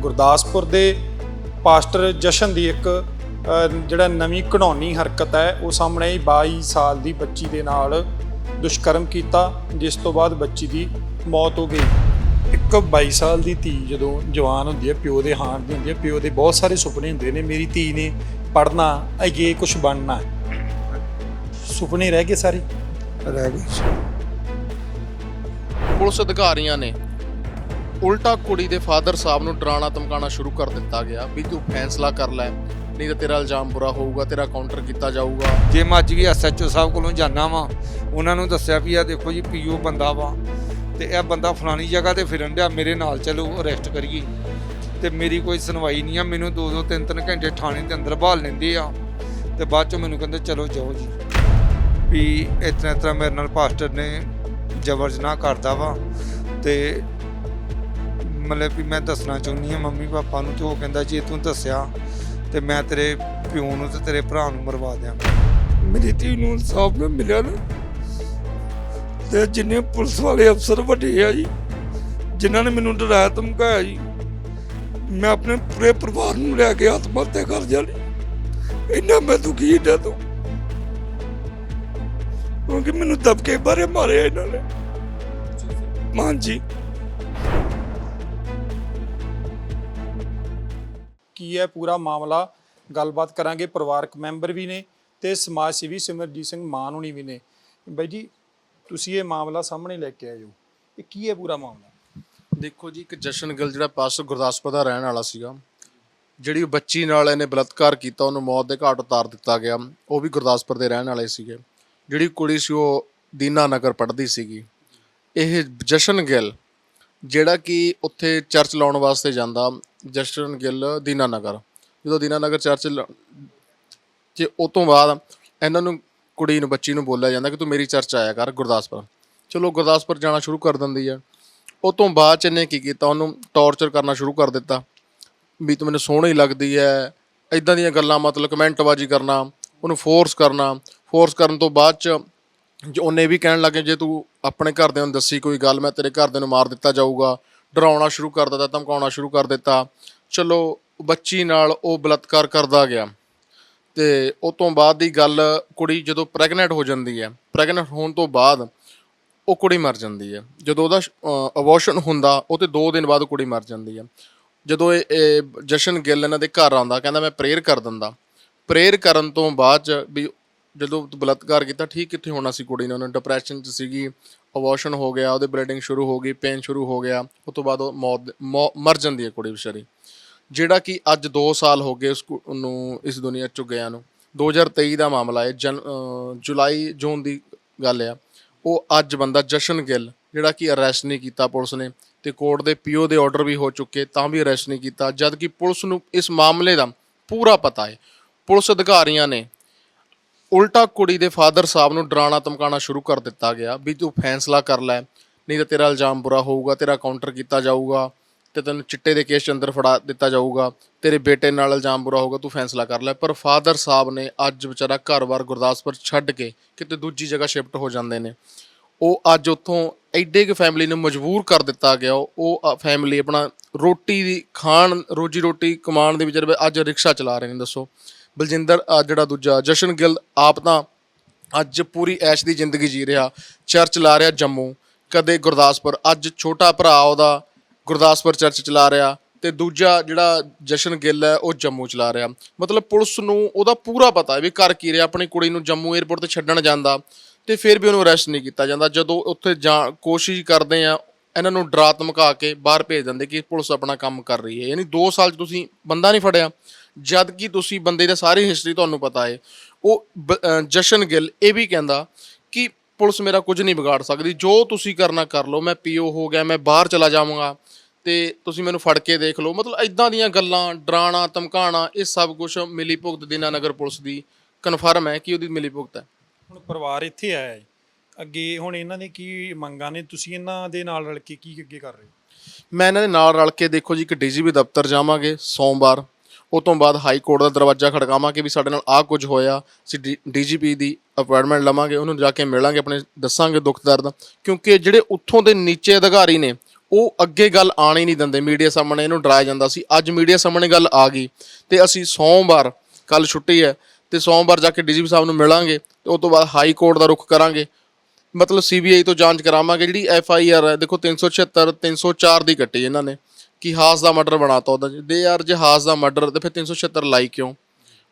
ਗੁਰਦਾਸਪੁਰ ਦੇ ਪਾਸਟਰ ਜਸ਼ਨ ਦੀ ਇੱਕ ਜਿਹੜਾ ਨਵੀਂ ਘਣਾਉਣੀ ਹਰਕਤ ਹੈ, ਉਹ ਸਾਹਮਣੇ ਆਈ 22 ਸਾਲ ਦੀ ਬੱਚੀ ਦੇ ਨਾਲ ਦੁਸ਼ਕਰਮ ਕੀਤਾ, ਜਿਸ ਤੋਂ ਬਾਅਦ ਬੱਚੀ ਦੀ ਮੌਤ ਹੋ ਗਈ। ਇੱਕ 22 ਸਾਲ ਦੀ ਧੀ ਜਦੋਂ ਜਵਾਨ ਹੁੰਦੀ ਹੈ, ਪਿਓ ਦੇ ਹਾਣ ਦੀ ਹੁੰਦੀ ਹੈ, ਪਿਓ ਦੇ ਬਹੁਤ ਸਾਰੇ ਸੁਪਨੇ ਹੁੰਦੇ ਨੇ, ਮੇਰੀ ਧੀ ਨੇ ਪੜ੍ਹਨਾ ਅੱਗੇ ਕੁਝ ਬਣਨਾ ਸੁਪਨੇ ਰਹਿ ਗਏ ਸਾਰੇ? ਰਹਿ ਗਈ ਪੁਲਿਸ ਅਧਿਕਾਰੀਆਂ ਨੇ ਉਲਟਾ ਕੁੜੀ ਦੇ ਫਾਦਰ ਸਾਹਿਬ ਨੂੰ ਡਰਾਣਾ ਧਮਕਾਉਣਾ ਸ਼ੁਰੂ ਕਰ ਦਿੱਤਾ ਗਿਆ। ਵੀ ਤੂੰ ਫੈਸਲਾ ਕਰ ਲੈ, ਨਹੀਂ ਤਾਂ ਤੇਰਾ ਇਲਜ਼ਾਮ ਬੁਰਾ ਹੋਊਗਾ, ਤੇਰਾ ਕਾਊਂਟਰ ਕੀਤਾ ਜਾਊਗਾ। ਜੇ ਮੈਂ ਅੱਜ ਵੀ ਐਸਐਚਓ ਸਾਹਿਬ ਕੋਲੋਂ ਜਾਣਾ ਵਾਂ, ਉਹਨਾਂ ਨੂੰ ਦੱਸਿਆ ਵੀ ਆ ਦੇਖੋ ਜੀ, ਪੀਓ ਬੰਦਾ ਵਾ, ਤੇ ਇਹ ਬੰਦਾ ਫਲਾਣੀ ਜਗ੍ਹਾ ਤੇ ਫਿਰਨ ਡਿਆ, ਮੇਰੇ ਨਾਲ ਚਲੋ ਅਰੈਸਟ ਕਰੀਏ। ਤੇ ਮੇਰੀ ਕੋਈ ਸੁਣਵਾਈ ਨਹੀਂ ਆ, ਮੈਨੂੰ ਦੋ ਦੋ, ਤਿੰਨ ਤਿੰਨ ਘੰਟੇ ਥਾਣੇ ਦੇ ਅੰਦਰ ਬਹਾਲ ਲੈਂਦੇ ਆ। ਤੇ ਬਾਅਦ ਚ ਮੈਨੂੰ ਕਹਿੰਦੇ, ਚਲੋ ਜਾਓ ਜੀ। ਵੀ ਇਤਨਾ ਤਰ੍ਹਾਂ ਮੇਰੇ ਨਾਲ ਪਾਸਟਰ ਨੇ ਜ਼ਬਰ ਜਨਾਹ ਕਰਦਾ ਵਾ, ਤੇ ਮਤਲਬ ਵੀ ਮੈਂ ਦੱਸਣਾ ਚਾਹੁੰਦੀ ਹਾਂ, ਮੰਮੀ ਪਾਪਾ ਨੂੰ ਤੇ ਉਹ ਕਹਿੰਦਾ ਜੇ ਤੂੰ ਦੱਸਿਆ ਤੇ ਮੈਂ ਤੇਰੇ ਪਿਓ ਨੂੰ ਤੇ ਤੇਰੇ ਭਰਾ ਨੂੰ ਮਰਵਾ ਦਿਆਂਗਾ ਮੇਰੀ ਧੀ ਨੂੰ ਇਨਸਾਫ ਨਾ ਮਿਲਿਆ ਨਾ। ਤੇ ਜਿੰਨੇ ਪੁਲਿਸ ਵਾਲੇ ਅਫਸਰ ਵੱਡੇ ਆ ਜੀ, ਜਿਨ੍ਹਾਂ ਨੇ ਮੈਨੂੰ ਡਰਾਇਆ, ਧਮਕਾਇਆ ਜੀ, ਮੈਂ ਆਪਣੇ ਪੂਰੇ ਪਰਿਵਾਰ ਨੂੰ ਲੈ ਕੇ ਆਤਮ ਹੱਤਿਆ ਕਰ ਜਾਣੀ ਇੰਨਾ ਮੈਂ ਦੁਖੀ ਡਾ ਤੋਂ। ਕਿਉਂਕਿ ਮੈਨੂੰ ਦਬਕੇ ਬਾਰੇ ਮਾਰਿਆ ਇਹਨਾਂ ਨੇ। ਮਾਂ ਜੀ ਕੀ ਹੈ, ਪੂਰਾ ਮਾਮਲਾ ਗੱਲਬਾਤ ਕਰਾਂਗੇ। ਪਰਿਵਾਰਕ ਮੈਂਬਰ ਵੀ ਨੇ ਤੇ ਸਮਾਜ ਸੇਵੀ ਸਿਮਰਜੀਤ ਸਿੰਘ ਮਾਨ ਹੁਣੀ ਵੀ ਨੇ। ਬਾਈ ਜੀ, ਤੁਸੀਂ ਇਹ ਮਾਮਲਾ ਸਾਹਮਣੇ ਲੈ ਕੇ ਆਏ ਹੋ ਇਹ ਕੀ ਹੈ ਪੂਰਾ ਮਾਮਲਾ? ਦੇਖੋ ਜੀ, ਇੱਕ ਜਸ਼ਨ ਗਿੱਲ ਜਿਹੜਾ ਪਾਸਟਰ ਗੁਰਦਾਸਪੁਰ ਦਾ ਰਹਿਣ ਵਾਲਾ ਸੀਗਾ, ਜਿਹੜੀ ਉਹ ਬੱਚੀ ਨਾਲ ਇਹਨੇ ਬਲਾਤਕਾਰ ਕੀਤਾ, ਉਹਨੂੰ ਮੌਤ ਦੇ ਘਾਟ ਉਤਾਰ ਦਿੱਤਾ ਗਿਆ। ਉਹ ਵੀ ਗੁਰਦਾਸਪੁਰ ਦੇ ਰਹਿਣ ਵਾਲੇ ਸੀਗੇ। ਜਿਹੜੀ ਕੁੜੀ ਸੀ, ਉਹ ਦੀਨਾ ਨਗਰ ਪੜ੍ਹਦੀ ਸੀਗੀ। ਇਹ ਜਸ਼ਨ ਗਿੱਲ ਜਿਹੜਾ ਕਿ ਉੱਥੇ ਚਰਚ ਲਾਉਣ ਵਾਸਤੇ ਜਾਂਦਾ ਜਸ਼ਨ ਗਿੱਲ ਦੀਨਾ ਨਗਰ ਜਦੋਂ ਦੀਨਾ ਨਗਰ ਚਰਚ ਲ- ਤੇ ਉਹ ਤੋਂ ਬਾਅਦ ਇਹਨਾਂ ਨੂੰ, ਕੁੜੀ ਨੂੰ, ਬੱਚੀ ਨੂੰ ਬੋਲਿਆ ਜਾਂਦਾ ਕਿ ਤੂੰ ਮੇਰੀ ਚਰਚ ਆਇਆ ਕਰ, ਗੁਰਦਾਸਪੁਰ। ਚਲੋ, ਗੁਰਦਾਸਪੁਰ ਜਾਣਾ ਸ਼ੁਰੂ ਕਰ ਦਿੰਦੀ ਹੈ ਉਹ ਤੋਂ ਬਾਅਦ ਚ ਇਹਨੇ ਕੀ ਕੀਤਾ, ਉਹਨੂੰ ਟੌਰਚਰ ਕਰਨਾ ਸ਼ੁਰੂ ਕਰ ਦਿੱਤਾ। ਵੀ ਤੂੰ ਮੈਨੂੰ ਸੋਹਣੀ ਲੱਗਦੀ ਹੈ ਇਦਾਂ ਦੀਆਂ ਗੱਲਾਂ, ਮਤਲਬ ਕਮੈਂਟਬਾਜ਼ੀ ਕਰਨਾ, ਉਹਨੂੰ ਫੋਰਸ ਕਰਨਾ। ਫੋਰਸ ਕਰਨ ਤੋਂ ਬਾਅਦ ਚ ਜੇ ਉਹਨੇ ਵੀ ਕਹਿਣ ਲੱਗੇ ਜੇ ਤੂੰ ਆਪਣੇ ਘਰਦਿਆਂ ਨੂੰ ਦੱਸੀ ਕੋਈ ਗੱਲ, ਮੈਂ ਤੇਰੇ ਘਰਦਿਆਂ ਨੂੰ ਮਾਰ ਦਿੱਤਾ ਜਾਊਗਾ, ਡਰਾਉਣਾ ਸ਼ੁਰੂ ਕਰ ਦਿੱਤਾ, ਧਮਕਾਉਣਾ ਸ਼ੁਰੂ ਕਰ ਦਿੱਤਾ, ਚਲੋ ਬੱਚੀ ਨਾਲ ਉਹ ਬਲਾਤਕਾਰ ਕਰਦਾ ਗਿਆ। ਤੇ ਉਸ ਤੋਂ ਬਾਅਦ ਦੀ ਗੱਲ, ਕੁੜੀ ਜਦੋਂ ਪ੍ਰੈਗਨੈਂਟ ਹੋ ਜਾਂਦੀ ਹੈ ਪ੍ਰੈਗਨੈਂਟ ਹੋਣ ਤੋਂ ਬਾਅਦ ਉਹ ਕੁੜੀ ਮਰ ਜਾਂਦੀ ਹੈ। ਜਦੋਂ ਉਹਦਾ ਅਬੋਰਸ਼ਨ ਹੁੰਦਾ, ਉਹ ਤੇ 2 ਦਿਨ ਬਾਅਦ ਕੁੜੀ ਮਰ ਜਾਂਦੀ ਹੈ। ਜਦੋਂ ਇਹ ਇਹ ਜਸ਼ਨ ਗਿੱਲ ਇਹਨਾਂ ਦੇ ਘਰ ਆਉਂਦਾ, ਕਹਿੰਦਾ ਮੈਂ ਪ੍ਰੇਅਰ ਕਰ ਦਿੰਦਾ। ਪ੍ਰੇਅਰ ਕਰਨ ਤੋਂ ਬਾਅਦ ਚ ਵੀ ਜਦੋਂ ਬਲਾਤਕਾਰ ਕੀਤਾ, ਠੀਕ ਕਿੱਥੇ ਹੋਣਾ ਸੀ ਕੁੜੀ ਨੇ, ਉਹਨੂੰ ਡਿਪਰੈਸ਼ਨ ਚ ਸੀਗੀ ਅਬੋਰਸ਼ਨ ਹੋ ਗਿਆ, ਉਹਦੇ ਬਲੀਡਿੰਗ ਸ਼ੁਰੂ ਹੋ ਗਈ ਪੇਨ ਸ਼ੁਰੂ ਹੋ ਗਿਆ ਉਸ ਤੋਂ ਬਾਅਦ ਉਹ ਮੌਤ ਮੌ- ਮਰ ਜਾਂਦੀ ਹੈ ਕੁੜੀ ਵਿਚਾਰੀ। ਜਿਹੜਾ ਕਿ ਅੱਜ 2 ਸਾਲ ਹੋ ਗਏ ਉਸ ਨੂੰ ਇਸ ਦੁਨੀਆ ਚੋਂ ਗਿਆ ਨੂੰ। 2023 ਦਾ ਮਾਮਲਾ ਹੈ, ਜਨ ਜੁਲਾਈ, ਜੂਨ ਦੀ ਗੱਲ ਆ। ਉਹ ਅੱਜ ਬੰਦਾ ਜਸ਼ਨ ਗਿੱਲ, ਜਿਹੜਾ ਕਿ ਅਰੈਸਟ ਨਹੀਂ ਕੀਤਾ ਪੁਲਿਸ ਨੇ, ਤੇ ਕੋਰਟ ਦੇ ਪੀਓ ਦੇ ਆਰਡਰ ਵੀ ਹੋ ਚੁੱਕੇ, ਤਾਂ ਵੀ ਅਰੈਸਟ ਨਹੀਂ ਕੀਤਾ ਜਦ ਕਿ ਪੁਲਿਸ ਨੂੰ ਇਸ ਮਾਮਲੇ ਦਾ ਪੂਰਾ ਪਤਾ ਹੈ। ਪੁਲਿਸ ਅਧਿਕਾਰੀਆਂ ਨੇ ਉਲਟਾ ਕੁੜੀ ਦੇ ਫਾਦਰ ਸਾਹਿਬ ਨੂੰ ਡਰਾਣਾ ਧਮਕਾਉਣਾ ਸ਼ੁਰੂ ਕਰ ਦਿੱਤਾ ਗਿਆ ਵੀ ਤੂੰ ਫੈਸਲਾ ਕਰ ਲੈ, ਨਹੀਂ ਤਾਂ ਤੇਰਾ ਇਲਜ਼ਾਮ ਬੁਰਾ ਹੋਊਗਾ, ਤੇਰਾ ਕਾਊਂਟਰ ਕੀਤਾ ਜਾਊਗਾ ਤੇ ਤੈਨੂੰ ਚਿੱਟੇ ਦੇ ਕੇਸ 'ਚ ਅੰਦਰ ਫੜਾ ਦਿੱਤਾ ਜਾਊਗਾ, ਤੇਰੇ ਬੇਟੇ ਨਾਲ ਇਲਜ਼ਾਮ ਬੁਰਾ ਹੋਊਗਾ, ਤੂੰ ਫੈਸਲਾ ਕਰ ਲੈ। ਪਰ ਫਾਦਰ ਸਾਹਿਬ ਨੇ ਅੱਜ ਵਿਚਾਰਾ ਘਰ-ਬਾਰ ਗੁਰਦਾਸਪੁਰ ਛੱਡ ਕੇ ਕਿਤੇ ਦੂਜੀ ਜਗ੍ਹਾ ਸ਼ਿਫਟ ਹੋ ਜਾਂਦੇ ਨੇ। ਉਹ ਅੱਜ ਉੱਥੋਂ ਐਡੇ ਕੁ ਫੈਮਿਲੀ ਨੂੰ ਮਜਬੂਰ ਕਰ ਦਿੱਤਾ ਗਿਆ। ਉਹ ਫੈਮਿਲੀ ਆਪਣਾ ਰੋਟੀ ਦੀ ਖਾਣ, ਰੋਜੀ ਰੋਟੀ ਕਮਾਉਣ ਦੇ ਵਿਚਾਰੇ ਅੱਜ ਰਿਕਸ਼ਾ ਚਲਾ ਰਹੇ ਨੇ, ਦੱਸੋ। ਬਲਜਿੰਦਰ, ਆਹ ਜਿਹੜਾ ਦੂਜਾ, ਜਸ਼ਨ ਗਿੱਲ, ਆਪ ਤਾਂ ਅੱਜ ਪੂਰੀ ਐਸ਼ ਦੀ ਜ਼ਿੰਦਗੀ ਜੀ ਰਿਹਾ। ਚਰਚ ਲਾ ਰਿਹਾ ਜੰਮੂ, ਕਦੇ ਗੁਰਦਾਸਪੁਰ। ਅੱਜ ਛੋਟਾ ਭਰਾ ਉਹਦਾ ਗੁਰਦਾਸਪੁਰ ਚਰਚ ਚਲਾ ਰਿਹਾ ਤੇ ਦੂਜਾ ਜਿਹੜਾ ਜਸ਼ਨ ਗਿੱਲ ਹੈ, ਉਹ ਜੰਮੂ ਚਲਾ ਰਿਹਾ। ਮਤਲਬ ਪੁਲਿਸ ਨੂੰ ਉਹਦਾ ਪੂਰਾ ਪਤਾ ਹੈ ਵੀ ਕਰ ਕੀ ਰਿਹਾ। ਆਪਣੀ ਕੁੜੀ ਨੂੰ ਜੰਮੂ 에ਅਰਪੋਰਟ ਤੇ ਛੱਡਣ ਜਾਂਦਾ ਤੇ ਫਿਰ ਵੀ ਉਹਨੂੰ ਅਰੈਸਟ ਨਹੀਂ ਕੀਤਾ ਜਾਂਦਾ। ਜਦੋਂ ਉੱਥੇ ਜਾ ਕੋਸ਼ਿਸ਼ ਕਰਦੇ ਆ, ਇਹਨਾਂ ਨੂੰ ਡਰਾ ਧਮਕਾ ਕੇ ਬਾਹਰ ਭੇਜ ਦਿੰਦੇ ਕਿ ਪੁਲਿਸ ਆਪਣਾ ਕੰਮ ਕਰ ਰਹੀ ਹੈ। ਯਾਨੀ 2 ਸਾਲ 'ਚ ਤੁਸੀਂ ਬੰਦਾ ਨਹੀਂ ਫੜਿਆ। ਜਦ ਕਿ ਤੁਸੀਂ ਬੰਦੇ ਦਾ ਸਾਰੀ ਹਿਸਟਰੀ ਤੁਹਾਨੂੰ ਪਤਾ ਹੈ। ਉਹ ਬ- ਜਸ਼ਨ ਗਿੱਲ ਇਹ ਵੀ ਕਹਿੰਦਾ ਕਿ ਪੁਲਿਸ ਮੇਰਾ ਕੁਝ ਨਹੀਂ ਵਿਗਾੜ ਸਕਦੀ। ਜੋ ਤੁਸੀਂ ਕਰਨਾ ਕਰ ਲਓ। ਮੈਂ ਪੀਓ ਹੋ ਗਿਆ ਮੈਂ ਬਾਹਰ ਚਲਾ ਜਾਵਾਂਗਾ ਤੇ ਤੁਸੀਂ ਮੈਨੂੰ ਫੜ ਕੇ ਦੇਖ ਲਓ। ਮਤਲਬ ਇਦਾਂ ਦੀਆਂ ਗੱਲਾਂ ਡਰਾਣਾ ਧਮਕਾਣਾ ਇਹ ਸਭ ਕੁਝ ਮਿਲੀ ਭੁਗਤ ਦੀਨਾ ਨਗਰ ਪੁਲਿਸ ਦੀ ਕਨਫਰਮ ਹੈ ਕਿ ਉਹਦੀ ਮਿਲੀ ਭੁਗਤ ਹੈ। ਹੁਣ ਪਰਿਵਾਰ ਇੱਥੇ ਆਇਆ ਹੈ। ਅੱਗੇ ਹੁਣ ਇਹਨਾਂ ਦੇ ਕੀ ਮੰਗਾਂ ਨੇ? ਤੁਸੀਂ ਇਹਨਾਂ ਦੇ ਨਾਲ ਰਲ ਕੇ ਕੀ ਅੱਗੇ ਕਰ ਰਹੇ ਹੋ? ਮੈਂ ਇਹਨਾਂ ਦੇ ਨਾਲ ਰਲ ਕੇ ਦੇਖੋ ਜੀ ਇੱਕ ਡੀਜੀਪੀ ਦਫ਼ਤਰ ਜਾਵਾਂਗੇ ਸੋਮਵਾਰ। ਉਹ ਤੋਂ ਬਾਅਦ ਹਾਈ ਕੋਰਟ ਦਾ ਦਰਵਾਜ਼ਾ ਖੜਕਾਵਾਂਗੇ ਵੀ ਸਾਡੇ ਨਾਲ ਆਹ ਕੁਝ ਹੋਇਆ। ਅਸੀਂ ਡੀਜੀਪੀ ਦੀ ਅਪਾਇੰਟਮੈਂਟ ਲਵਾਂਗੇ, ਉਹਨੂੰ ਜਾ ਕੇ ਮਿਲਾਂਗੇ, ਆਪਣੇ ਦੱਸਾਂਗੇ ਦੁੱਖ ਦਰਦ। ਕਿਉਂਕਿ ਜਿਹੜੇ ਉੱਥੋਂ ਦੇ ਨੀਚੇ ਅਧਿਕਾਰੀ ਨੇ, ਉਹ ਅੱਗੇ ਗੱਲ ਆਣ ਨਹੀਂ ਦਿੰਦੇ। ਮੀਡੀਆ ਸਾਹਮਣੇ ਇਹਨੂੰ ਡਰਾਇਆ ਜਾਂਦਾ ਸੀ। ਅੱਜ ਮੀਡੀਆ ਸਾਹਮਣੇ ਗੱਲ ਆ ਗਈ ਤੇ ਅਸੀਂ ਸੋਮਵਾਰ ਕੱਲ ਛੁੱਟੀ ਹੈ, ਤੇ ਸੋਮਵਾਰ ਜਾ ਕੇ ਡੀਜੀਪੀ ਸਾਹਿਬ ਨੂੰ ਮਿਲਾਂਗੇ ਤੇ ਉਸ ਤੋਂ ਬਾਅਦ ਹਾਈ ਕੋਰਟ ਦਾ ਰੁਖ ਕਰਾਂਗੇ। ਮਤਲਬ ਸੀਬੀਆਈ ਤੋਂ ਜਾਂਚ ਕਰਾਵਾਂਗੇ, ਜਿਹੜੀ ਐਫ ਆਈ ਆਰ ਹੈ, ਦੇਖੋ 376 304 ਦੀ ਕੱਟੀ ਇਹਨਾਂ ਨੇ। ਕਿ ਹਾਸ ਦਾ ਮਰਡਰ ਬਣਾਤਾ ਉਹਦਾ ਦੇ ਯਾਰ ਜੇ ਹਾਸ ਦਾ ਮਰਡਰ, ਤੇ ਫਿਰ 376 ਲਾਈ ਕਿਉਂ?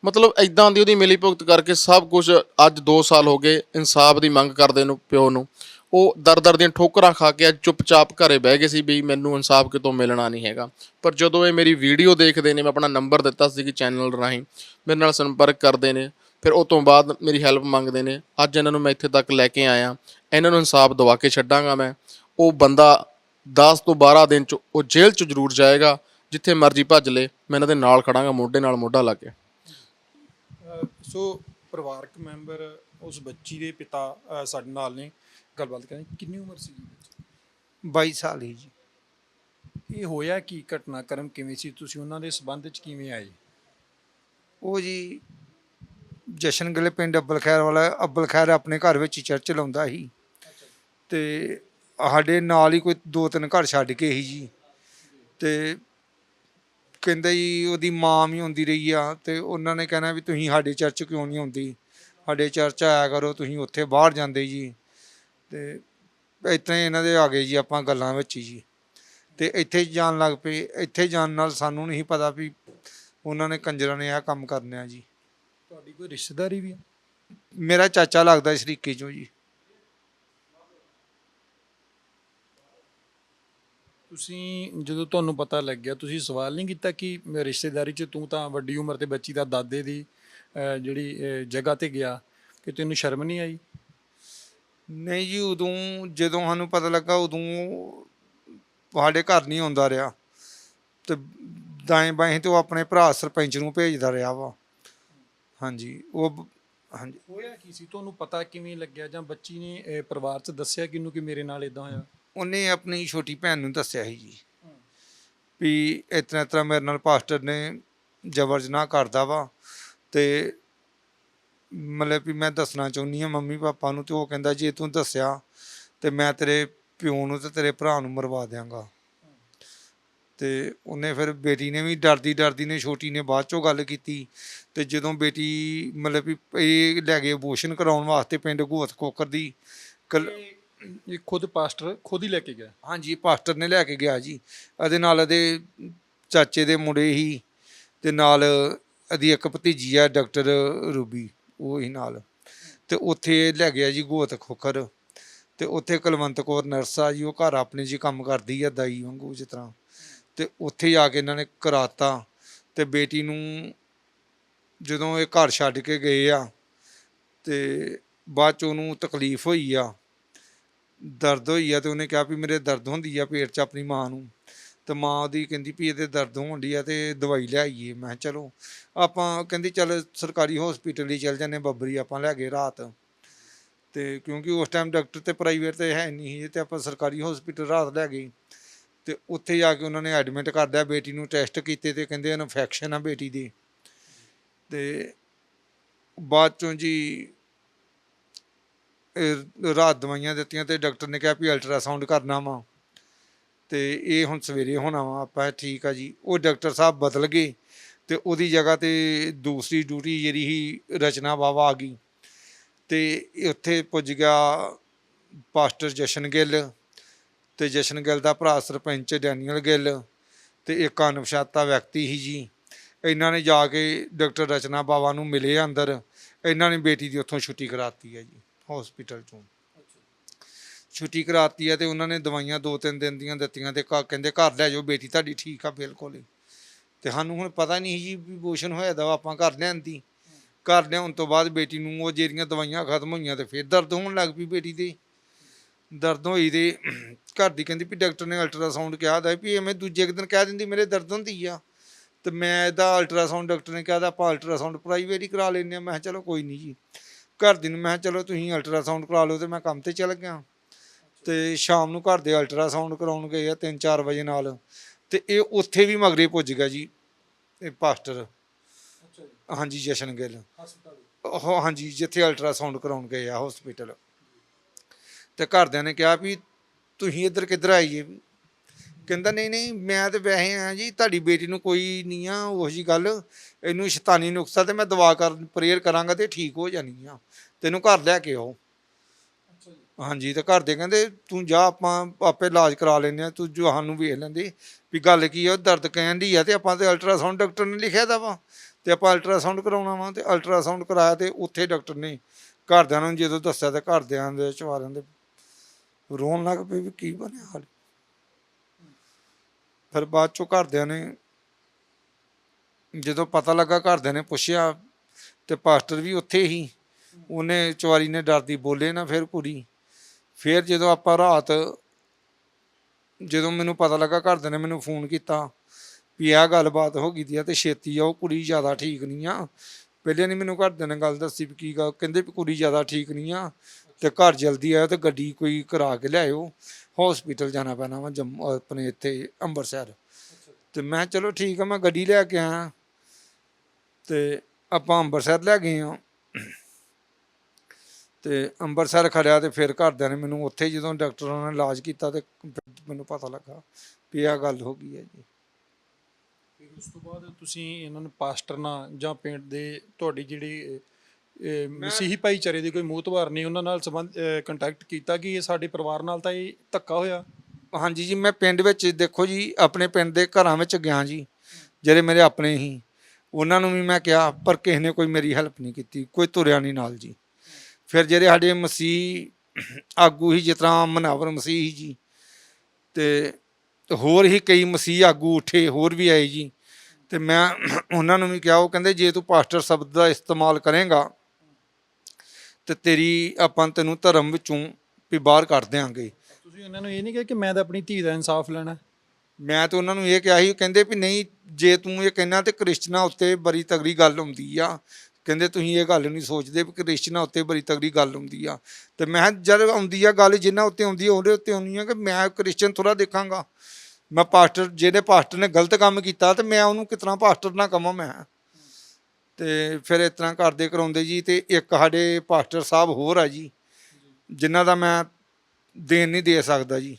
ਮਤਲਬ ਐਦਾਂ ਦੀ ਉਹਦੀ ਮਿਲੀ ਭੁਗਤ ਕਰਕੇ ਸਭ ਕੁਝ ਅੱਜ 2 ਸਾਲ ਹੋ ਗਏ ਇਨਸਾਫ ਦੀ ਮੰਗ ਕਰਦੇ ਨੂੰ, ਪਿਓ ਨੂੰ। ਉਹ ਦਰ ਦਰ ਦੀਆਂ ਠੋਕਰਾਂ ਖਾ ਕੇ ਅੱਜ ਚੁੱਪਚਾਪ ਘਰੇ ਬਹਿ ਗਏ ਸੀ ਵੀ ਮੈਨੂੰ ਇਨਸਾਫ ਕਿਤੋਂ ਮਿਲਣਾ ਨਹੀਂ ਹੈਗਾ। ਪਰ ਜਦੋਂ ਇਹ ਮੇਰੀ ਵੀਡੀਓ ਦੇਖਦੇ ਨੇ, ਮੈਂ ਆਪਣਾ ਨੰਬਰ ਦਿੱਤਾ ਸੀ ਕਿ ਚੈਨਲ ਰਾਹੀਂ, ਮੇਰੇ ਨਾਲ ਸੰਪਰਕ ਕਰਦੇ ਨੇ, ਫਿਰ ਉਹ ਤੋਂ ਬਾਅਦ ਮੇਰੀ ਹੈਲਪ ਮੰਗਦੇ ਨੇ, ਅੱਜ ਇਹਨਾਂ ਨੂੰ ਮੈਂ ਇੱਥੇ ਤੱਕ ਲੈ ਕੇ ਆਇਆ, ਇਹਨਾਂ ਨੂੰ ਇਨਸਾਫ ਦਵਾ ਕੇ ਛੱਡਾਂਗਾ ਮੈਂ। ਉਹ ਬੰਦਾ 10 ਤੋਂ 12 ਦਿਨ ਚ ਉਹ ਜੇਲ੍ਹ ਚ ਜ਼ਰੂਰ ਜਾਏਗਾ ਜਿੱਥੇ ਮਰਜ਼ੀ ਭੱਜ ਲੇ ਮੈਂ ਇਹਨਾਂ ਦੇ ਨਾਲ ਖੜਾਂਗਾ ਮੋਢੇ ਨਾਲ ਮੋਢਾ ਲਾ ਕੇ। ਸੋ ਪਰਿਵਾਰਕ ਮੈਂਬਰ ਉਸ ਬੱਚੀ ਦੇ ਪਿਤਾ ਸਾਡੇ ਨਾਲ ਨੇ ਗੱਲਬਾਤ ਕਰਾਂਗੇ। ਕਿੰਨੀ ਉਮਰ ਸੀ ਜੀ 22 ਸਾਲ ਹੀ ਜੀ। ਇਹ ਹੋਇਆ ਕੀ ਘਟਨਾਕ੍ਰਮ ਕਿਵੇਂ ਸੀ? ਤੁਸੀਂ ਉਹਨਾਂ ਦੇ ਸਬੰਧ ਚ ਕਿਵੇਂ ਆਏ? ਉਹ ਜੀ ਜਸ਼ਨ ਗਲੇ ਪਿੰਡ ਅੱਬਲ ਖੈਰ ਵਾਲਾ ਅੱਬਲ ਖੈਰ ਆਪਣੇ ਘਰ ਵਿੱਚ ਹੀ ਚਰਚ ਲਾਉਂਦਾ ਸੀ। ਤੇ ਸਾਡੇ ਨਾਲ ਹੀ ਕੋਈ ਦੋ ਤਿੰਨ ਘਰ ਛੱਡ ਕੇ ਹੀ ਜੀ। ਤੇ ਕਹਿੰਦਾ ਜੀ ਉਹਦੀ ਮਾਂ ਵੀ ਹੁੰਦੀ ਰਹੀ ਆ ਤੇ ਉਹਨਾਂ ਨੇ ਕਹਿਣਾ ਵੀ ਤੁਸੀਂ ਸਾਡੇ ਚਰਚ ਕਿਉਂ ਨਹੀਂ ਆਉਂਦੀ? ਸਾਡੇ ਚਰਚ ਆਇਆ ਕਰੋ ਤੁਸੀਂ ਉੱਥੇ ਬਾਹਰ ਜਾਂਦੇ ਜੀ। ਤੇ ਇਤਨੇ ਇਹਨਾਂ ਦੇ ਆ ਗਏ ਜੀ ਆਪਾਂ ਗੱਲਾਂ ਵਿੱਚ ਜੀ। ਤੇ ਇੱਥੇ ਜਾਣ ਲੱਗ ਪਏ ਇੱਥੇ ਜਾਣ ਨਾਲ ਸਾਨੂੰ ਨਹੀਂ ਪਤਾ ਵੀ ਉਹਨਾਂ ਨੇ ਕੰਜਰਾਂ ਨੇ ਇਹ ਕੰਮ ਕਰਨੇ ਆ ਜੀ। ਤੁਹਾਡੀ ਕੋਈ ਰਿਸ਼ਤੇਦਾਰੀ ਵੀ ਮੇਰਾ ਚਾਚਾ ਲੱਗਦਾ ਸ਼ਰੀਕੇ ਚੋਂ ਜੀ। ਤੁਸੀਂ ਜਦੋਂ ਤੁਹਾਨੂੰ ਪਤਾ ਲੱਗਿਆ ਤੁਸੀਂ ਸਵਾਲ ਨਹੀਂ ਕੀਤਾ ਕਿ ਮੈਂ ਰਿਸ਼ਤੇਦਾਰੀ 'ਚ ਤੂੰ ਤਾਂ ਵੱਡੀ ਉਮਰ ਦੇ ਬੱਚੀ ਦਾ ਦਾਦੇ ਦੀ ਜਿਹੜੀ ਜਗ੍ਹਾ ਤੇ ਗਿਆ ਕਿ ਤੈਨੂੰ ਸ਼ਰਮ ਨਹੀਂ ਆਈ? ਨਹੀਂ ਜੀ ਉਦੋਂ ਜਦੋਂ ਸਾਨੂੰ ਪਤਾ ਲੱਗਾ ਉਦੋਂ ਸਾਡੇ ਘਰ ਨਹੀਂ ਆਉਂਦਾ ਰਿਹਾ। ਤੇ ਦਾਏਂ ਬਾਏਂ ਤੇ ਉਹ ਆਪਣੇ ਭਰਾ ਸਰਪੰਚ ਨੂੰ ਭੇਜਦਾ ਰਿਹਾ ਵਾ। ਹਾਂਜੀ ਉਹ ਬ- ਹਾਂਜੀ। ਹੋਇਆ ਕੀ ਸੀ? ਤੁਹਾਨੂੰ ਪਤਾ ਕਿਵੇਂ ਲੱਗਿਆ ਜਾਂ ਬੱਚੀ ਨੇ ਪਰਿਵਾਰ 'ਚ ਦੱਸਿਆ ਕਿਹਨੂੰ ਕਿ ਮੇਰੇ ਨਾਲ ਇਦਾਂ ਹੋਇਆ? ਉਹਨੇ ਆਪਣੀ ਛੋਟੀ ਭੈਣ ਨੂੰ ਦੱਸਿਆ ਸੀ ਜੀ। ਵੀ ਇਤਨਾ ਇਤਨਾ ਮੇਰੇ ਨਾਲ ਪਾਸਟਰ ਨੇ ਜ਼ਬਰ ਜਨਾਹ ਕਰਦਾ ਵਾ ਤੇ ਮਤਲਬ ਵੀ ਮੈਂ ਦੱਸਣਾ ਚਾਹੁੰਦੀ ਆ ਮੰਮੀ ਪਾਪਾ ਨੂੰ ਤੇ ਉਹ ਕਹਿੰਦਾ ਜੇ ਤੂੰ ਦੱਸਿਆ ਤੇ ਮੈਂ ਤੇਰੇ ਪਿਓ ਨੂੰ ਤੇ ਤੇਰੇ ਭਰਾ ਨੂੰ ਮਰਵਾ ਦਿਆਂਗਾ। ਤੇ ਉਹਨੇ ਫਿਰ ਬੇਟੀ ਨੇ ਵੀ ਡਰਦੀ ਡਰਦੀ ਨੇ ਛੋਟੀ ਨੇ ਬਾਅਦ ਚੋਂ ਗੱਲ ਕੀਤੀ ਤੇ ਜਦੋਂ ਬੇਟੀ ਮਤਲਬ ਵੀ ਇਹ ਲੈ ਗਏ ਅਬੋਰਸ਼ਨ ਕਰਾਉਣ ਵਾਸਤੇ ਪਿੰਡ ਗੋਤ ਕੋਕਰ ਦੀ ਕੱਲ ਇਹ ਖੁਦ ਪਾਸਟਰ ਖੁਦ ਹੀ ਲੈ ਕੇ ਗਿਆ। ਹਾਂਜੀ, ਪਾਸਟਰ ਨੇ ਲੈ ਕੇ ਗਿਆ ਜੀ। ਇਹਦੇ ਨਾਲ ਇਹਦੇ ਚਾਚੇ ਦੇ ਮੁੰਡੇ ਹੀ ਤੇ ਨਾਲ ਇਹਦੀ ਇੱਕ ਭਤੀਜੀ ਆ, ਡਾਕਟਰ ਰੂਬੀ, ਉਹ ਹੀ ਨਾਲ। ਤੇ ਉੱਥੇ ਲੈ ਗਿਆ ਜੀ ਗੋਤ ਖੋਖਰ। ਤੇ ਉੱਥੇ ਕੁਲਵੰਤ ਕੌਰ ਨਰਸ ਆ ਜੀ, ਉਹ ਘਰ ਆਪਣੇ ਜੀ ਕੰਮ ਕਰਦੀ ਆ ਦਾਈ ਵਾਂਗੂ ਜਿਸ ਤਰ੍ਹਾਂ। ਤੇ ਉੱਥੇ ਜਾ ਕੇ ਇਹਨਾਂ ਨੇ ਕਰਾਤਾ ਤੇ ਬੇਟੀ ਨੂੰ ਜਦੋਂ ਇਹ ਘਰ ਛੱਡ ਕੇ ਗਏ ਆ ਤੇ ਬਾਅਦ ਚ ਉਹਨੂੰ ਤਕਲੀਫ ਹੋਈ ਆ ਦਰਦ ਹੋਈ ਆ ਤੇ ਉਹਨੇ ਕਿਹਾ ਵੀ ਮੇਰੇ ਦਰਦ ਹੁੰਦੀ ਆ ਪੇਟ 'ਚ ਆਪਣੀ ਮਾਂ ਨੂੰ। ਤੇ ਮਾਂ ਉਹਦੀ ਕਹਿੰਦੀ ਵੀ ਇਹਦੇ ਦਰਦ ਹੋਣ ਡਈ ਆ ਤੇ ਦਵਾਈ ਲਿਆਈਏ। ਮੈਂ ਕਿਹਾ ਚਲੋ, ਆਪਾਂ ਕਹਿੰਦੀ ਚੱਲ ਸਰਕਾਰੀ ਹਸਪੀਟਲ ਹੀ ਚੱਲ ਜਾਂਦੇ ਬੱਬਰੀ, ਆਪਾਂ ਲੈ ਗਏ ਰਾਤ। ਤੇ ਕਿਉਂਕਿ ਉਸ ਟਾਈਮ ਡਾਕਟਰ ਤੇ ਪ੍ਰਾਈਵੇਟ ਤੇ ਹੈ ਨਹੀਂ ਸੀ, ਤੇ ਆਪਾਂ ਸਰਕਾਰੀ ਹਸਪੀਟਲ ਰਾਤ ਲੈ ਗਏ। ਤੇ ਉੱਥੇ ਜਾ ਕੇ ਉਹਨਾਂ ਨੇ ਐਡਮਿਟ ਕਰ ਲਿਆ, ਬੇਟੀ ਨੂੰ ਟੈਸਟ ਕੀਤੇ ਤੇ ਕਹਿੰਦੇ ਇਨਫੈਕਸ਼ਨ ਆ ਬੇਟੀ ਦੀ। ਤੇ ਬਾਅਦ ਚੋਂ ਜੀ ਰਾਤ ਦਵਾਈਆਂ ਦਿੱਤੀਆਂ ਤੇ ਡਾਕਟਰ ਨੇ ਕਿਹਾ ਵੀ ਅਲਟਰਾਸਾਊਂਡ ਕਰਨਾ ਵਾ ਤੇ ਇਹ ਹੁਣ ਸਵੇਰੇ ਹੋਣਾ ਵਾ, ਆਪਾਂ ਠੀਕ ਆ ਜੀ। ਉਹ ਡਾਕਟਰ ਸਾਹਿਬ ਬਦਲ ਗਏ ਤੇ ਉਹਦੀ ਜਗ੍ਹਾ ਤੇ ਦੂਸਰੀ ਡਿਊਟੀ ਜਿਹੜੀ ਸੀ, ਰਚਨਾ ਬਾਵਾ ਆ ਗਈ। ਤੇ ਉੱਥੇ ਪੁੱਜ ਗਿਆ ਪਾਸਟਰ ਜਸ਼ਨ ਗਿੱਲ ਤੇ ਜਸ਼ਨ ਗਿੱਲ ਦਾ ਭਰਾ ਸਰਪੰਚ ਡੈਨੀਅਲ ਗਿੱਲ ਤੇ ਇੱਕ ਅਨਪਛਾਤਾ ਵਿਅਕਤੀ ਸੀ ਜੀ। ਇਹਨਾਂ ਨੇ ਜਾ ਕੇ ਡਾਕਟਰ ਰਚਨਾ ਬਾਵਾ ਨੂੰ ਮਿਲੇ ਅੰਦਰ। ਇਹਨਾਂ ਨੇ ਬੇਟੀ ਦੀ ਉੱਥੋਂ ਛੁੱਟੀ ਕਰਾਤੀ ਹੈ ਜੀ। ਹਸਪੀਟਲ ਚੋਂ। ਛੁੱਟੀ ਕਰਾਤੀ ਹੈ ਤੇ ਉਹਨਾਂ ਨੇ ਦਵਾਈਆਂ ਦੋ ਤਿੰਨ ਦਿਨ ਦੀਆਂ ਦਿੱਤੀਆਂ ਤੇ ਘਰ- ਕਹਿੰਦੇ ਘਰ ਲੈ ਜਾਓ ਬੇਟੀ ਤੁਹਾਡੀ ਠੀਕ ਆ ਬਿਲਕੁਲ ਹੀ। ਤੇ ਸਾਨੂੰ ਹੁਣ ਪਤਾ ਨਹੀਂ ਜੀ ਵੀ ਅਬੋਰਸ਼ਨ ਹੋਇਆ ਦਾ ਵਾ, ਆਪਾਂ ਘਰ ਲਿਆਂਦੀ। ਘਰ ਲਿਆਉਣ ਤੋਂ ਬਾਅਦ ਬੇਟੀ ਨੂੰ ਉਹ ਜਿਹੜੀਆਂ ਦਵਾਈਆਂ ਖਤਮ ਹੋਈਆਂ ਤੇ ਫਿਰ ਦਰਦ ਹੋਣ ਲੱਗ ਪਈ ਬੇਟੀ ਦੇ। ਦਰਦ ਹੋਈ ਤੇ ਘਰ ਦੀ ਕਹਿੰਦੀ ਵੀ ਡਾਕਟਰ ਨੇ ਅਲਟਰਾਸਾਊਂਡ ਕਿਹਾ ਦਾ ਵੀ ਐਵੇਂ ਦੂਜੇ ਕੁ ਦਿਨ ਕਹਿ ਦਿੰਦੀ ਮੇਰੇ ਦਰਦ ਹੁੰਦੀ ਆ। ਤੇ ਮੈਂ ਇਹਦਾ ਅਲਟਰਾਸਾਊਂਡ ਡਾਕਟਰ ਨੇ ਕਿਹਾ ਦਾ ਆਪਾਂ ਅਲਟਰਾਸਾਊਂਡ ਪ੍ਰਾਈਵੇਟ ਹੀ ਕਰਾ ਲੈਂਦੇ ਆ ਮੈਂ ਕਿਹਾ ਚਲੋ ਕੋਈ ਨਹੀਂ ਜੀ। ਘਰ ਦੀ ਨੂੰ ਮੈਂ ਚਲੋ ਤੁਸੀਂ ਅਲਟਰਾਸਾਊਂਡ ਕਰਾ ਲਓ ਤੇ ਮੈਂ ਕੰਮ ਤੇ ਚੱਲ ਗਿਆ। ਤੇ ਸ਼ਾਮ ਨੂੰ ਘਰ ਦੇ ਅਲਟਰਾਸਾਊਂਡ ਕਰਾਉਣ ਗਏ ਆ 3-4 ਵਜੇ ਨਾਲ। ਤੇ ਇਹ ਉੱਥੇ ਵੀ ਮਗਰੇ ਪੁੱਜ ਗਿਆ ਜੀ ਇਹ ਪਾਸਟਰ। ਹਾਂਜੀ ਜਸ਼ਨ ਗਿੱਲ। ਹਸਪਤਾਲ ਉਹ ਹਾਂਜੀ ਜਿੱਥੇ ਅਲਟਰਾਸਾਊਂਡ ਕਰਾਉਣ ਗਏ ਆ ਹਸਪੀਟਲ ਤੇ ਘਰਦਿਆਂ ਨੇ ਕਿਹਾ ਵੀ ਤੁਸੀਂ ਇੱਧਰ ਕਿੱਧਰ ਆਈਏ? ਕਹਿੰਦਾ ਨਹੀਂ ਨਹੀਂ ਮੈਂ ਤੇ ਵੈਸੇ ਆ ਜੀ ਤੁਹਾਡੀ ਬੇਟੀ ਨੂੰ ਕੋਈ ਨਹੀਂ ਆ ਉਹ ਜੀ ਗੱਲ ਇਹਨੂੰ ਸ਼ੈਤਾਨੀ ਨੁਕਸਾ ਤੇ ਮੈਂ ਦਵਾ ਕਰ ਪ੍ਰੇਅਰ ਕਰਾਂਗਾ ਤੇ ਠੀਕ ਹੋ ਜਾਣੀ ਆ ਤੈਨੂੰ ਘਰ ਲੈ ਕੇ ਆਓ। ਹਾਂਜੀ ਤੇ ਘਰ ਦੇ ਕਹਿੰਦੇ ਤੂੰ ਜਾ ਆਪਾਂ ਆਪੇ ਇਲਾਜ ਕਰਾ ਲੈਨੇ ਆ ਤੂੰ ਜੋ ਸਾਨੂੰ ਵੇਖ ਲੈਂਦੇ ਵੀ ਗੱਲ ਕੀ ਆ ਦਰਦ ਕਹਿਣ ਦੀ ਆ ਤੇ ਆਪਾਂ ਤੇ ਅਲਟਰਾਸਾਊਂਡ ਡਾਕਟਰ ਨੇ ਲਿਖਿਆ ਦਾ ਵਾ ਤੇ ਆਪਾਂ ਅਲਟਰਾਸਾਊਂਡ ਕਰਾਉਣਾ ਵਾ ਤੇ ਅਲਟਰਾਸਾਊਂਡ ਕਰਾਇਆ ਤੇ ਉੱਥੇ ਡਾਕਟਰ ਨੇ ਘਰਦਿਆਂ ਨੂੰ ਜਦੋਂ ਦੱਸਿਆ ਤੇ ਘਰਦਿਆਂ ਦੇ ਚਵਾਰਿਆਂ ਦੇ ਰੋਣ ਲੱਗ ਪਏ ਵੀ ਕੀ ਬਣਿਆ ਹਾਲ। ਫਿਰ ਬਾਅਦ ਚੋਂ ਘਰਦਿਆਂ ਨੇ ਜਦੋਂ ਪਤਾ ਲੱਗਾ ਘਰਦਿਆਂ ਨੇ ਪੁੱਛਿਆ ਤੇ ਪਾਸਟਰ ਵੀ ਉੱਥੇ ਹੀ, ਉਹਨੇ ਚਵਾਰੀ ਨੇ ਡਰਦੀ ਬੋਲੇ ਨਾ ਫਿਰ ਕੁੜੀ। ਫਿਰ ਜਦੋਂ ਆਪਾਂ ਰਾਤ, ਜਦੋਂ ਮੈਨੂੰ ਪਤਾ ਲੱਗਾ ਘਰਦਿਆਂ ਨੇ ਮੈਨੂੰ ਫੋਨ ਕੀਤਾ ਵੀ ਆਹ ਗੱਲਬਾਤ ਹੋ ਗਈ ਦੀ ਆ ਤੇ ਛੇਤੀ ਆ ਉਹ ਕੁੜੀ ਜ਼ਿਆਦਾ ਠੀਕ ਨਹੀਂ ਆ। ਪਹਿਲੇ ਨਹੀਂ ਮੈਨੂੰ ਘਰਦਿਆਂ ਨੇ ਗੱਲ ਦੱਸੀ ਵੀ ਕੀ ਗੱਲ, ਕਹਿੰਦੇ ਵੀ ਕੁੜੀ ਜ਼ਿਆਦਾ ਠੀਕ ਨਹੀਂ ਆ ਤੇ ਘਰ ਜਲਦੀ ਆਇਓ ਤੇ ਗੱਡੀ ਕੋਈ ਕਰਾ ਕੇ ਲਿਆਇਓ ਹਸਪੀਟਲ ਜਾਣਾ ਪੈਣਾ ਵਾ ਜੰਮ, ਆਪਣੇ ਇੱਥੇ ਅੰਮ੍ਰਿਤਸਰ ਤੇ ਮੈਂ ਕਿਹਾ ਚਲੋ ਠੀਕ ਆ, ਮੈਂ ਗੱਡੀ ਲੈ ਕੇ ਆਇਆ। ਤੇ ਆਪਾਂ ਅੰਮ੍ਰਿਤਸਰ ਲੈ ਗਏ ਆ ਤੇ ਅੰਮ੍ਰਿਤਸਰ ਖੜਿਆ ਤੇ ਫਿਰ ਘਰਦਿਆਂ ਨੇ ਮੈਨੂੰ ਉੱਥੇ ਜਦੋਂ ਡਾਕਟਰਾਂ ਨੇ ਇਲਾਜ ਕੀਤਾ ਤੇ ਮੈਨੂੰ ਪਤਾ ਲੱਗਾ ਵੀ ਆਹ ਗੱਲ ਹੋ ਗਈ ਹੈ ਜੀ। ਉਸ ਤੋਂ ਬਾਅਦ ਤੁਸੀਂ ਇਹਨਾਂ ਨੂੰ ਪਾਸਟਰ ਨਾਲ ਜਾਂ ਪਿੰਡ ਦੇ ਤੁਹਾਡੀ ਜਿਹੜੀ ਅਹ, ਮਸੀਹੀ ਭਾਈਚਾਰੇ ਦੇ ਕੋਈ ਮੂਤਵਾਰ ਨੇ ਉਹਨਾਂ ਨਾਲ ਸੰਬੰਧ ਕੰਟੈਕਟ ਕੀਤਾ ਕਿ ਇਹ ਸਾਡੇ ਪਰਿਵਾਰ ਨਾਲ ਤਾਂ ਇਹ ਧੱਕਾ ਹੋਇਆ? ਹਾਂਜੀ ਜੀ ਮੈਂ ਪਿੰਡ ਵਿੱਚ ਦੇਖੋ ਜੀ ਆਪਣੇ ਪਿੰਡ ਦੇ ਘਰਾਂ ਵਿੱਚ ਗਿਆ ਜੀ ਜਿਹੜੇ ਮੇਰੇ ਆਪਣੇ ਹੀ ਉਹਨਾਂ ਨੂੰ ਵੀ ਮੈਂ ਕਿਹਾ ਪਰ ਕਿਸੇ ਨੇ ਕੋਈ ਮੇਰੀ ਹੈਲਪ ਨਹੀਂ ਕੀਤੀ ਕੋਈ ਤੁਰਿਆ ਨਹੀਂ ਨਾਲ ਜੀ। ਫਿਰ ਜਿਹੜੇ ਸਾਡੇ ਮਸੀਹ ਆਗੂ ਹੀ ਜਿਸ ਤਰ੍ਹਾਂ ਮਨਾਵਰ ਮਸੀਹ ਜੀ ਤੇ ਹੋਰ ਹੀ ਕਈ ਮਸੀਹ ਆਗੂ ਉੱਠੇ ਹੋਰ ਵੀ ਆਏ ਜੀ। ਤੇ ਮੈਂ ਉਹਨਾਂ ਨੂੰ ਵੀ ਕਿਹਾ ਉਹ ਕਹਿੰਦੇ ਜੇ ਤੂੰ ਪਾਸਟਰ ਸ਼ਬਦ ਦਾ ਇਸਤੇਮਾਲ ਕਰੇਗਾ ਤੇ ਤੇਰੀ ਆਪਾਂ ਤੈਨੂੰ ਧਰਮ ਵਿੱਚੋਂ ਵੀ ਬਾਹਰ ਕੱਢ ਦਿਆਂਗੇ। ਤੁਸੀਂ ਉਹਨਾਂ ਨੂੰ ਇਹ ਨਹੀਂ ਕਿਹਾ ਕਿ ਮੈਂ ਤਾਂ ਆਪਣੀ ਧੀ ਦਾ ਇਨਸਾਫ ਲੈਣਾ? ਮੈਂ ਤਾਂ ਉਹਨਾਂ ਨੂੰ ਇਹ ਕਿਹਾ ਸੀ ਕਹਿੰਦੇ ਵੀ ਨਹੀਂ ਜੇ ਤੂੰ ਇਹ ਕਹਿਣਾ ਤੇ ਕ੍ਰਿਸਚਨਾਂ ਉੱਤੇ ਬੜੀ ਤਗੜੀ ਗੱਲ ਹੁੰਦੀ ਆ। ਕਹਿੰਦੇ ਤੁਸੀਂ ਇਹ ਗੱਲ ਨਹੀਂ ਸੋਚਦੇ ਵੀ ਕ੍ਰਿਸਚਨਾਂ ਉੱਤੇ ਬੜੀ ਤਗੜੀ ਗੱਲ ਹੁੰਦੀ ਆ। ਤੇ ਮੈਂ ਜਦ ਆਉਂਦੀ ਆ ਗੱਲ ਜਿੰਨਾ ਉੱਤੇ ਆਉਂਦੀ ਆ ਉਹਦੇ ਉੱਤੇ ਆਉਂਦੀ ਆ ਕਿ ਮੈਂ ਕ੍ਰਿਸਚਨ ਥੋੜਾ ਦੇਖਾਂਗਾ। ਮੈਂ ਪਾਸਟਰ ਜਿਹੜੇ ਪਾਸਟਰ ਨੇ ਗਲਤ ਕੰਮ ਕੀਤਾ ਤੇ ਮੈਂ ਉਹਨੂੰ ਕਿਤਨਾ ਪਾਸਟਰ ਨਾ ਕਵਾਂ ਮੈਂ। ਤੇ ਫਿਰ ਇਸ ਤਰ੍ਹਾਂ ਕਰਦੇ ਕਰਾਉਂਦੇ ਜੀ ਤੇ ਇੱਕ ਸਾਡੇ ਪਾਸਟਰ ਸਾਹਿਬ ਹੋਰ ਆ ਜੀ, ਜਿਨ੍ਹਾਂ ਦਾ ਮੈਂ ਦੇਣ ਨਹੀਂ ਦੇ ਸਕਦਾ ਜੀ।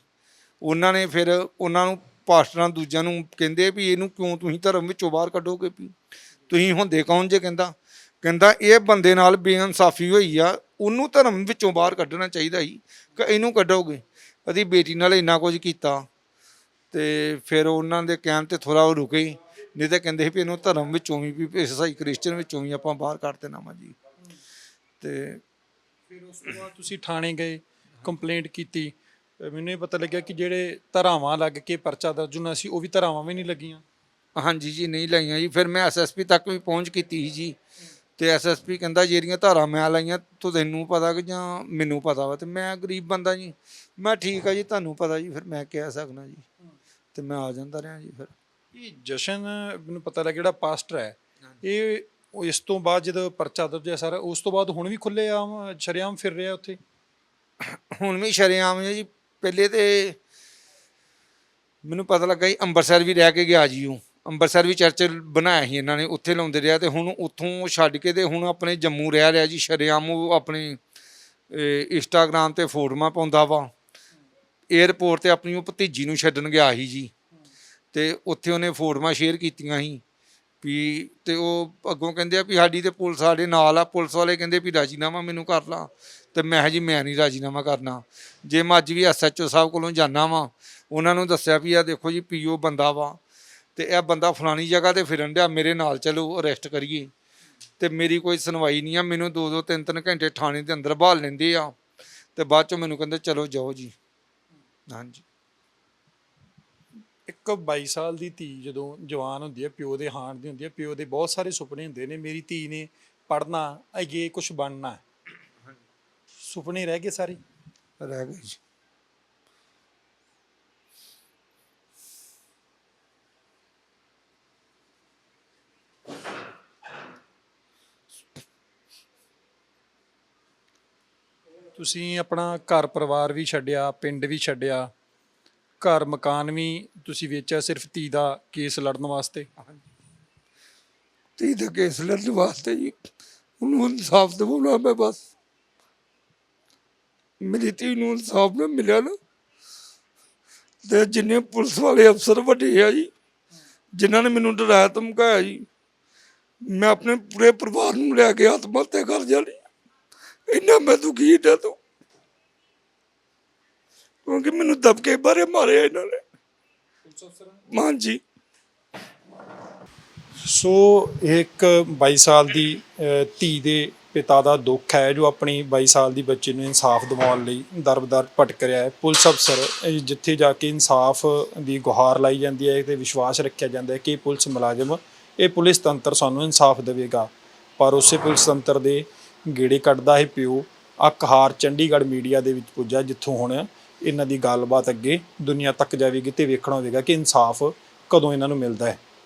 ਉਹਨਾਂ ਨੇ ਫਿਰ ਉਹਨਾਂ ਨੂੰ ਪਾਸਟਰਾਂ ਦੂਜਿਆਂ ਨੂੰ ਕਹਿੰਦੇ ਵੀ ਇਹਨੂੰ ਕਿਉਂ ਤੁਸੀਂ ਧਰਮ ਵਿੱਚੋਂ ਬਾਹਰ ਕੱਢੋਗੇ ਵੀ? ਤੁਸੀਂ ਹੁੰਦੇ ਕੌਣ ਜੇ ਕਹਿੰਦਾ? ਕਹਿੰਦਾ ਇਹ ਬੰਦੇ ਨਾਲ ਬੇਇਨਸਾਫੀ ਹੋਈ ਆ, ਉਹਨੂੰ ਧਰਮ ਵਿੱਚੋਂ ਬਾਹਰ ਕੱਢਣਾ ਚਾਹੀਦਾ ਸੀ ਕਿ ਇਹਨੂੰ ਕੱਢੋਗੇ? ਉਹਦੀ ਬੇਟੀ ਨਾਲ ਇੰਨਾ ਕੁਝ ਕੀਤਾ। ਤੇ ਫਿਰ ਉਹਨਾਂ ਦੇ ਕਹਿਣ ਤੇ ਥੋੜਾ ਉਹ ਰੁਕੇ ਹੀ। ਨਹੀਂ ਤਾਂ ਕਹਿੰਦੇ ਸੀ ਵੀ ਇਹਨੂੰ ਧਰਮ ਵਿੱਚੋਂ ਵੀ ਵੀ ਇਸ ਸਹੀ ਕ੍ਰਿਸਚਨ ਵਿੱਚੋਂ ਵੀ ਆਪਾਂ ਬਾਹਰ ਕੱਢ ਦੇਣਾ ਵਾ ਜੀ। ਤੇ ਫਿਰ ਉਸ ਤੋਂ ਬਾਅਦ ਤੁਸੀਂ ਥਾਣੇ ਗਏ ਕੰਪਲੇਂਟ ਕੀਤੀ। ਮੈਨੂੰ ਇਹ ਪਤਾ ਲੱਗਿਆ ਕਿ ਜਿਹੜੇ ਧਰਾਵਾਂ ਲੱਗ ਕੇ ਪਰਚਾ ਦਰਜ ਹੋਣਾ ਸੀ ਉਹ ਵੀ ਧਰਾਵਾਂ ਵੀ ਨਹੀਂ ਲੱਗੀਆਂ। ਹਾਂਜੀ ਜੀ ਨਹੀਂ ਲਾਈਆਂ ਜੀ। ਫਿਰ ਮੈਂ ਐਸਐਸਪੀ ਤੱਕ ਵੀ ਪਹੁੰਚ ਕੀਤੀ ਸੀ ਜੀ। ਤੇ ਐਸਐਸਪੀ ਕਹਿੰਦਾ ਜਿਹੜੀਆਂ ਧਾਰਾਂ ਮੈਂ ਲਾਈਆਂ ਤੂੰ ਤੈਨੂੰ ਪਤਾ ਕਿ ਜਾਂ ਮੈਨੂੰ ਪਤਾ ਵਾ। ਤੇ ਮੈਂ ਗਰੀਬ ਬੰਦਾ ਜੀ। ਮੈਂ ਠੀਕ ਆ ਜੀ ਤੁਹਾਨੂੰ ਪਤਾ ਜੀ। ਫਿਰ ਮੈਂ ਕਹਿ ਸਕਦਾ ਜੀ। ਤੇ ਮੈਂ ਆ ਜਾਂਦਾ ਰਿਹਾ ਜੀ ਫਿਰ। ਇਹ ਜਸ਼ਨ ਮੈਨੂੰ ਪਤਾ ਲੱਗ ਜਿਹੜਾ ਪਾਸਟਰ ਹੈ ਇਹ ਉਹ ਇਸ ਤੋਂ ਬਾਅਦ ਜਦੋਂ ਪਰਚਾ ਦਰਜ ਹੈ ਸਰ ਉਸ ਤੋਂ ਬਾਅਦ ਹੁਣ ਵੀ ਖੁੱਲੇ ਆਮ ਸ਼ਰੇਆਮ ਫਿਰ ਰਿਹਾ ਉੱਥੇ? ਹੁਣ ਵੀ ਸ਼ਰੇਆਮ ਹੈ ਜੀ। ਪਹਿਲੇ ਤੇ ਮੈਨੂੰ ਪਤਾ ਲੱਗਾ ਜੀ ਅੰਮ੍ਰਿਤਸਰ ਵੀ ਰਹਿ ਕੇ ਗਿਆ ਜੀ ਉਹ। ਅੰਮ੍ਰਿਤਸਰ ਵੀ ਚਰਚ ਬਣਾਇਆ ਸੀ ਇਹਨਾਂ ਨੇ ਉੱਥੇ ਲਾਉਂਦੇ ਰਿਹਾ ਤੇ ਹੁਣ ਉੱਥੋਂ ਛੱਡ ਕੇ ਤੇ ਹੁਣ ਆਪਣੇ ਜੰਮੂ ਰਹਿ ਰਿਹਾ ਜੀ। ਸ਼ਰੇਆਮ ਉਹ ਆਪਣੇ ਇੰਸਟਾਗ੍ਰam ਤੇ ਫੋਟੋਆਂ ਪਾਉਂਦਾ ਵਾ। 에ਅਰਪੋਰਟ ਤੇ ਆਪਣੀ ਉਹ ਭਤੀਜੀ ਨੂੰ ਛੱਡਣ ਗਿਆ ਸੀ ਜੀ। ਤੇ ਉੱਥੇ ਉਹਨੇ ਫੋਟੋਆਂ ਸ਼ੇਅਰ ਕੀਤੀਆਂ ਸੀ ਵੀ ਤੇ ਉਹ ਅੱਗੋਂ ਕਹਿੰਦੇ ਆ ਵੀ ਸਾਡੀ ਤੇ ਪੁਲਿਸ ਸਾਡੇ ਨਾਲ ਆ, ਪੁਲਿਸ ਵਾਲੇ ਕਹਿੰਦੇ ਵੀ ਰਾਜੀਨਾਮਾ ਮੈਨੂੰ ਕਰ ਲਾ। ਤੇ ਮੈਂ ਕਿਹਾ ਜੀ ਮੈਂ ਨਹੀਂ ਰਾਜੀਨਾਮਾ ਕਰਨਾ। ਜੇ ਮੈਂ ਅੱਜ ਵੀ ਐਸਐਚਓ ਸਾਹਿਬ ਕੋਲੋਂ ਜਾਣਾ ਵਾਂ, ਉਹਨਾਂ ਨੂੰ ਦੱਸਿਆ ਵੀ ਆ ਦੇਖੋ ਜੀ ਪੀਓ ਬੰਦਾ ਵਾ। ਤੇ ਇਹ ਬੰਦਾ ਫਲਾਣੀ ਜਗ੍ਹਾ ਤੇ ਫਿਰਨ ਡਿਆ, ਮੇਰੇ ਨਾਲ ਚਲੋ ਅਰੈਸਟ ਕਰੀਏ। ਤੇ ਮੇਰੀ ਕੋਈ ਸੁਣਵਾਈ ਨਹੀਂ ਆ, ਮੈਨੂੰ ਦੋ ਦੋ ਤਿੰਨ ਤਿੰਨ ਘੰਟੇ ਥਾਣੇ ਦੇ ਅੰਦਰ ਬਹਾਲ ਲੈਂਦੇ ਆ। ਤੇ ਬਾਅਦ ਚੋਂ ਮੈਨੂੰ ਕਹਿੰਦੇ, ਚਲੋ ਜਾਓ ਜੀ। ਹਾਂਜੀ। ਇੱਕ 22 ਸਾਲ ਦੀ ਧੀ ਜਦੋਂ ਜਵਾਨ ਹੁੰਦੀ ਹੈ ਪਿਓ ਦੇ ਹਾਣ ਦੀ ਹੁੰਦੀ ਹੈ ਪਿਓ ਦੇ ਬਹੁਤ ਸਾਰੇ ਸੁਪਨੇ ਹੁੰਦੇ ਨੇ ਮੇਰੀ ਧੀ ਨੇ ਪੜ੍ਹਨਾ ਅੱਗੇ ਕੁਝ ਬਣਨਾ। ਸੁਪਨੇ ਰਹਿ ਗਏ ਸਾਰੇ? ਰਹਿ ਗਏ ਜੀ। ਤੁਸੀਂ ਆਪਣਾ ਘਰ ਪਰਿਵਾਰ ਵੀ ਛੱਡਿਆ, ਪਿੰਡ ਵੀ ਛੱਡਿਆ, ਘਰ ਮਕਾਨ ਵੀ ਤੁਸੀਂ ਵੇਚਿਆ ਸਿਰਫ ਧੀ ਦਾ ਕੇਸ ਲੜਨ ਵਾਸਤੇ? ਧੀ ਦਾ ਕੇਸ ਲੜਨ ਵਾਸਤੇ ਜੀ। ਉਹਨੂੰ ਇਨਸਾਫ ਦਿਵਾਉਣਾ ਮੈਂ ਬਸ। ਮੇਰੀ ਧੀ ਨੂੰ ਇਨਸਾਫ ਨਾ ਮਿਲਿਆ ਨਾ, ਤੇ ਜਿੰਨੇ ਪੁਲਿਸ ਵਾਲੇ ਅਫਸਰ ਵੱਡੇ ਆ ਜੀ, ਜਿਨ੍ਹਾਂ ਨੇ ਮੈਨੂੰ ਡਰਾਇਆ, ਧਮਕਾਇਆ ਜੀ, ਮੈਂ ਆਪਣੇ ਪੂਰੇ ਪਰਿਵਾਰ ਨੂੰ ਲੈ ਕੇ ਆਤਮ ਹੱਤਿਆ ਕਰ ਜਾਣੀ। ਇੰਨਾ ਮੈਂ ਦੁਖੀ ਹਾਂ ਤੋਂ। ਕਿਉਂਕਿ ਮੈਨੂੰ ਦਬਕੇ ਬਾਰੇ ਮਾਰਿਆ ਇਹਨਾਂ ਨੇ। ਹਾਂਜੀ ਸੋ ਇੱਕ 22 ਸਾਲ ਦੀ ਧੀ ਦੇ ਪਿਤਾ ਦਾ ਦੁੱਖ ਹੈ ਜੋ ਆਪਣੀ 22 ਸਾਲ ਦੀ ਬੱਚੀ ਨੂੰ ਇਨਸਾਫ ਦਿਵਾਉਣ ਲਈ ਦਰਬਦਰ ਭਟਕ ਰਿਹਾ ਹੈ। ਪੁਲਿਸ ਅਫਸਰ ਜਿੱਥੇ ਜਾ ਕੇ ਇਨਸਾਫ ਦੀ ਗੁਹਾਰ ਲਾਈ ਜਾਂਦੀ ਹੈ ਤੇ ਵਿਸ਼ਵਾਸ ਰੱਖਿਆ ਜਾਂਦਾ ਹੈ ਕਿ ਪੁਲਿਸ ਮੁਲਾਜ਼ਮ, ਇਹ ਪੁਲਿਸ ਤੰਤਰ ਸਾਨੂੰ ਇਨਸਾਫ ਦੇਵੇਗਾ। ਪਰ ਉਸੇ ਪੁਲਿਸ ਤੰਤਰ ਦੇ ਗੇੜੇ ਕੱਢਦਾ ਇਹ ਪਿਓ। ਅਕਹਾਰ ਚੰਡੀਗੜ੍ਹ ਮੀਡੀਆ ਦੇ ਵਿੱਚ ਪੁੱਜਾ ਜਿੱਥੋਂ ਹੁਣ ਇਹਨਾਂ ਦੀ ਗੱਲਬਾਤ ਅੱਗੇ ਦੁਨੀਆ ਤੱਕ ਜਾਵੇਗੀ ਤੇ ਵੇਖਣਾ ਹੋਵੇਗਾ ਕਿ ਇਨਸਾਫ ਕਦੋਂ ਇਹਨਾਂ ਨੂੰ ਮਿਲਦਾ ਹੈ।